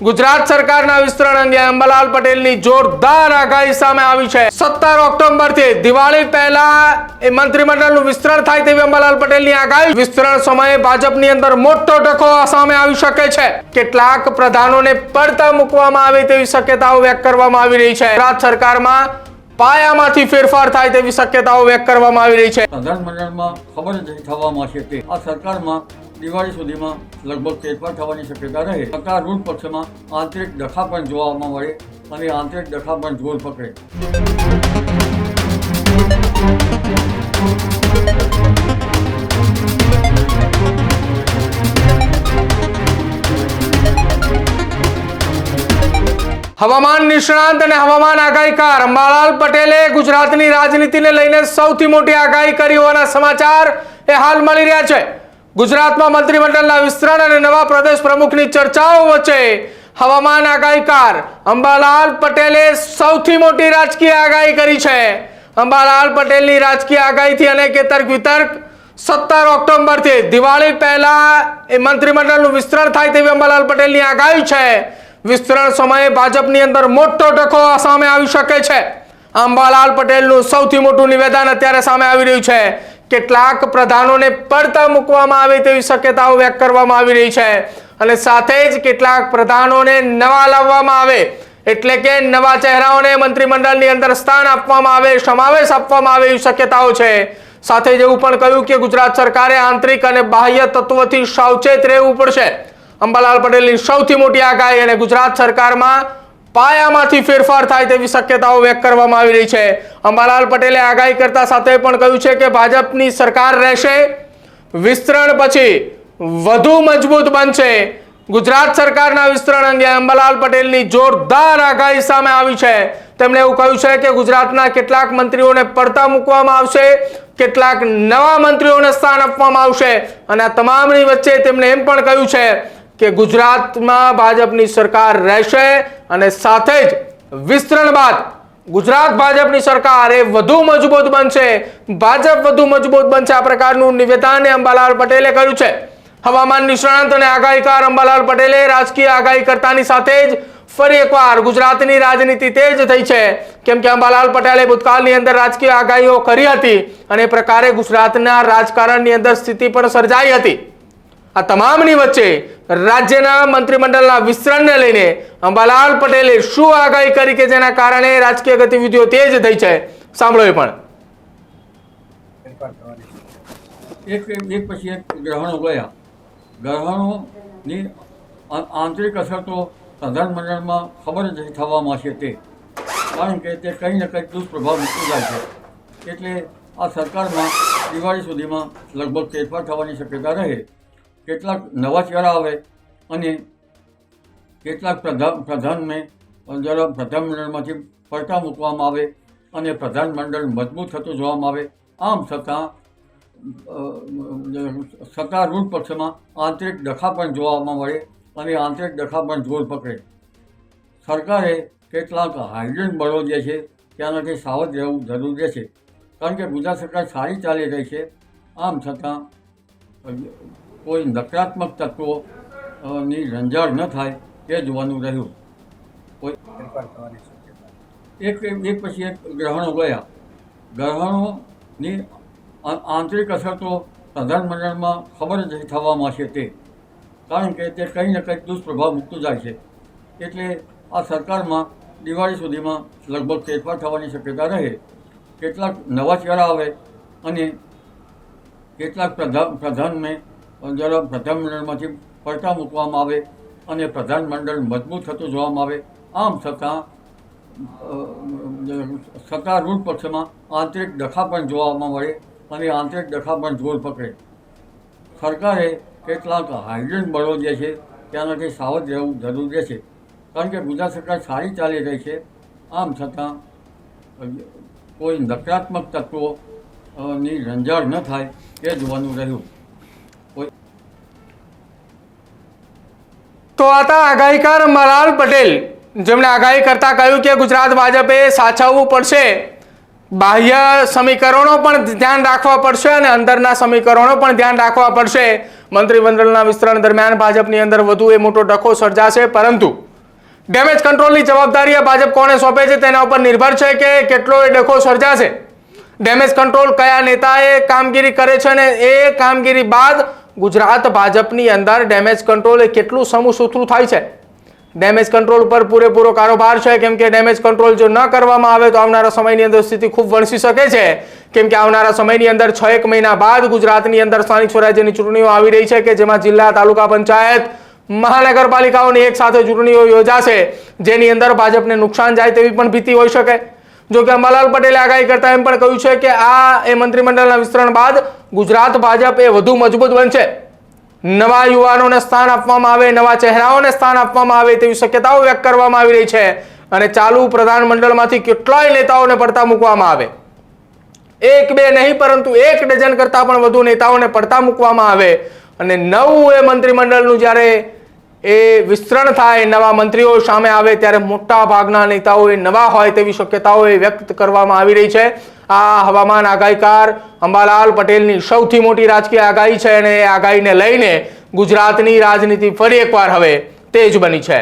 ગુજરાત સરકારના વિસ્તરણ અંગે અંબાલાલ પટેલની જોરદાર આગાહી સામે આવી છે. સત્તર ઓક્ટોબરથી દિવાળી પહેલા એ મંત્રીમંડળનું વિસ્તરણ થાય તેવી અંબાલાલ પટેલની આગાહી. વિસ્તરણ સમયે ભાજપની અંદર મોટો ટકો સામે આવી શકે છે. કેટલાક પ્રધાનોને પડતા મૂકવામાં આવે તેવી શક્યતાઓ વ્યક્ત કરવામાં આવી રહી છે. ગુજરાત સરકારમાં પાયામાંથી ફેરફાર થાય તેવી શક્યતાઓ વ્યક્ત કરવામાં આવી રહી છે. પ્રધાનમંડળમાં ખબર નહીં થવામાં છે તે આ સરકારમાં દિવાળી સુધીમાં લગભગ ફેરફાર થવાની શક્યતા રહે. સરકાર રૂટ પક્ષમાં આંતરિક ડખા પણ જોવામાં મળે અને આંતરિક ડખા પણ જોર પકડે. હવામાન નિષ્ણાંત અને હવામાન આગાહીકાર. અંબાલાલ પટેલે ગુજરાતની રાજનીતિને લઈને સૌથી મોટી આગાહી કરી હોવાના સમાચાર એ હાલ મળી રહ્યા છે. ગુજરાતમાં મંત્રીમંડળના વિસ્તરણ અને નવા પ્રદેશ પ્રમુખની ચર્ચાઓ વચ્ચે હવામાન આગાહીકાર. અંબાલાલ પટેલે સૌથી મોટી રાજકીય આગાહી કરી છે. અંબાલાલ પટેલની રાજકીય આગાહીથી અનેક તર્ક વિતર્ક. સત્તર ઓક્ટોબરથી દિવાળી પહેલા એ મંત્રીમંડળનું વિસ્તરણ થાય તેવી અંબાલાલ પટેલની આગાહી છે. વિસ્તરણ સમયે ભાજપની અંદર મોટો ટકો સામે આવી શકે છે. અંબાલાલ પટેલનું સૌથી મોટું નિવેદન અત્યારે સામે આવી રહ્યું છે. કેટલાક પ્રધાનોને પડતા મૂકવામાં આવે તેવી શક્યતાઓ વ્યક્ત કરવામાં આવી રહી છે. અને સાથે જ કેટલાક પ્રધાનોને નવા લાવવામાં આવે, એટલે કે નવા ચહેરાઓને મંત્રીમંડળની અંદર સ્થાન આપવામાં આવે, સમાવેશ આપવામાં આવે એવી શક્યતાઓ છે. સાથે જ એવું પણ કહ્યું કે ગુજરાત સરકારે આંતરિક અને બાહ્ય તત્વોથી સાવચેત રહેવું પડશે. અંબાલાલ પટેલની સૌથી મોટી આગાહી અને ગુજરાત સરકારમાં પાયામાંથી ફેરફાર થાય તેવી શક્યતાઓ વ્યક્ત કરવામાં આવી રહી છે. અંબાલાલ પટેલે આગાહી કરતા સાથે પણ કહ્યું છે કે ભાજપની સરકાર રહેશે, વિસ્તરણ પછી વધુ મજબૂત બનશે. ગુજરાત સરકારના વિસ્તરણ અંગે અંબાલાલ પટેલની જોરદાર આગાહી સામે આવી છે. તેમણે એવું કહ્યું છે કે ગુજરાતના કેટલાક મંત્રીઓને પડતા મૂકવામાં આવશે, કેટલાક નવા મંત્રીઓને સ્થાન આપવામાં આવશે. અને આ તમામની વચ્ચે તેમણે એમ પણ કહ્યું છે કે ગુજરાતમાં ભાજપની સરકાર રહેશે અને સાથે જ વિસ્તરણ બાદ ગુજરાત ભાજપની સરકાર એ વધુ મજબૂત બનશે. ભાજપ વધુ મજબૂત બનશે. આ પ્રકારનું નિવેદન અંબાલાલ પટેલે કર્યું છે. હવામાન નિષ્ણાંત અને આગાહીકાર અંબાલાલ પટેલે રાજકીય આગાહી કરતાની સાથે જ ફરી એકવાર ગુજરાતની રાજનીતિ તેજ થઈ છે. કેમ કે અંબાલાલ પટેલે ભૂતકાળની અંદર રાજકીય આગાહીઓ કરી હતી અને પ્રકારે ગુજરાતના રાજકારણની અંદર સ્થિતિ પણ સર્જાઈ હતી. આ તમામની વચ્ચે રાજ્યના મંત્રીમંડળના વિસ્તરણને લઈને અંબાલાલ પટેલે શું આગાહી કરી કે જેના કારણે રાજકીય ગતિવિધિઓ તેજ થઈ છે? સાંભળો એ પણ. એક એક પછી એક ગ્રહણો ગયા. ગ્રહણોની આંતરિક અસર તો પ્રધાનમંડળમાં ખબર જ નહીં થવામાં છે તે. કારણ કે તે કંઈ ને કંઈ દુષ્પ્રભાવ મૂકી જાય છે. એટલે આ સરકારમાં દિવાળી સુધીમાં લગભગ ફેરફાર થવાની શક્યતા રહે. કેટલાક નવા ચહેરા આવે અને કેટલાક પ્રધાન પ્રધાનને જરા પ્રધાનમંડળમાંથી પડતા મૂકવામાં આવે અને પ્રધાનમંડળ મજબૂત થતું જોવામાં આવે. આમ છતાં અ, સત્તારૂઢ પક્ષમાં આંતરિક ડખા પણ જોવામાં મળે અને આંતરિક ડખા પણ જોર પકડે. સરકારે કેટલાક હાઇડ્રન બળો જે છે ત્યાંનાથી સાવધ રહેવું જરૂરી છે. કારણ કે ગુજરાત સરકાર સારી ચાલી રહી છે. આમ છતાં કોઈ નકારાત્મક તત્વો અ, ની રંજાડ ન થાય તે જોવાનું રહ્યું. કોઈ એક એક પછી એક ગ્રહણો ગયા. ગ્રહણોની આંતરિક અસર તો પ્રધાનમંડળમાં ખબર જ થવામાં છે તે. કારણ કે તે કંઈ ને કંઈક દુષ્પ્રભાવ મૂકતું જાય છે. એટલે આ સરકારમાં દિવાળી સુધીમાં લગભગ ફેરફાર થવાની શક્યતા રહે. કેટલાક નવા ચહેરા આવે અને કેટલાક પ્રધાન પ્રધાનને જરા પ્રધાનમંડળમાંથી પડતા મૂકવામાં આવે અને પ્રધાનમંડળ મજબૂત થતું જોવામાં આવે, આમ છતાં સત્તારૂઢ પક્ષમાં આંતરિક ડખા પણ જોવામાં મળે અને આંતરિક ડખા પણ જોર પકડે. સરકારે કેટલાક હાઇડ્રન બળો જે છે ત્યાંનાથી સાવધ રહેવું જરૂરી છે. કારણ કે ગુજરાત સરકાર સારી ચાલી રહી છે. આમ છતાં, કોઈ નકારાત્મક તત્વો ની રંજાડ ન થાય એ જોવાનું રહ્યું. તો હતા આગાહીકાર મલાલ પટેલ. જેમણે આગાહી કરતા કહ્યું કે ગુજરાત ભાજપે સાચવવું પડશે. બાહ્ય સમીકરણો પણ ધ્યાન રાખવા પડશે અને અંદરના સમીકરણો પણ ધ્યાન રાખવા પડશે. મંત્રીમંડળના વિસ્તરણ દરમિયાન ભાજપની અંદર વધુ એ મોટો ડખો સર્જાશે, પરંતુ ડેમેજ કંટ્રોલની જવાબદારી ભાજપ કોને સોંપે છે તેના ઉપર નિર્ભર છે કે કેટલો એ ડખો સર્જાશે. ડેમેજ કંટ્રોલ કયા નેતાએ કામગીરી કરે છે અને એ કામગીરી બાદ ગુજરાત ભાજપની અંદર ડેમેજ કંટ્રોલ એ કેટલું સમૂહ સૂત્રું થાય છે? ડેમેજ કંટ્રોલ ઉપર પૂરેપૂરો કારોબાર છે? કેમ કે ડેમેજ કંટ્રોલ જો ન કરવામાં આવે તો આવનારા સમયની અંદર સ્થિતિ ખૂબ વણસી શકે છે. કેમ કે આવનારા સમયની અંદર છ એક મહિના બાદ ગુજરાતની અંદર સ્થાનિક સ્વરાજ્યની ચૂંટણીઓ આવી રહી છે કે જેમાં જિલ્લા, તાલુકા પંચાયત, મહાનગરપાલિકાઓની એક સાથે ચૂંટણીઓ યોજાશે, જેની અંદર ભાજપને નુકસાન જાય તેવી પણ ભીતિ હોઈ શકે. જો કે અંબાલાલ પટેલે આગાહી કરતા એમ પણ કહ્યું છે કે આ એ મંત્રીમંડળના વિસ્તરણ બાદ ગુજરાત ભાજપ એ વધુ મજબૂત બનશે. નવા યુવાનોને સ્થાન આપવામાં આવે, નવા ચહેરાઓને સ્થાન આપવામાં આવે તેવી શક્યતાઓ વ્યક્ત કરવામાં આવી રહી છે. અને ચાલુ પ્રધાનમંડળમાંથી કેટલાય નેતાઓને પડતા મૂકવામાં આવે. એક બે નહીં, પરંતુ એક ડઝન કરતાં પણ વધુ નેતાઓને પડતા મૂકવામાં આવે. અને નવું એ મંત્રીમંડળનું જ્યારે એ વિસ્તરણ થાય, નવા મંત્રીઓ સામે આવે, ત્યારે મોટા ભાગના નેતાઓ એ નવા હોય તેવી શક્યતાઓ એ વ્યક્ત કરવામાં આવી રહી છે. આ હવામાન આગાહીકાર અંબાલાલ પટેલની સૌથી મોટી રાજકીય આગાહી છે અને એ આગાહીને લઈને ગુજરાતની રાજનીતિ ફરી એકવાર હવે તેજ બની છે.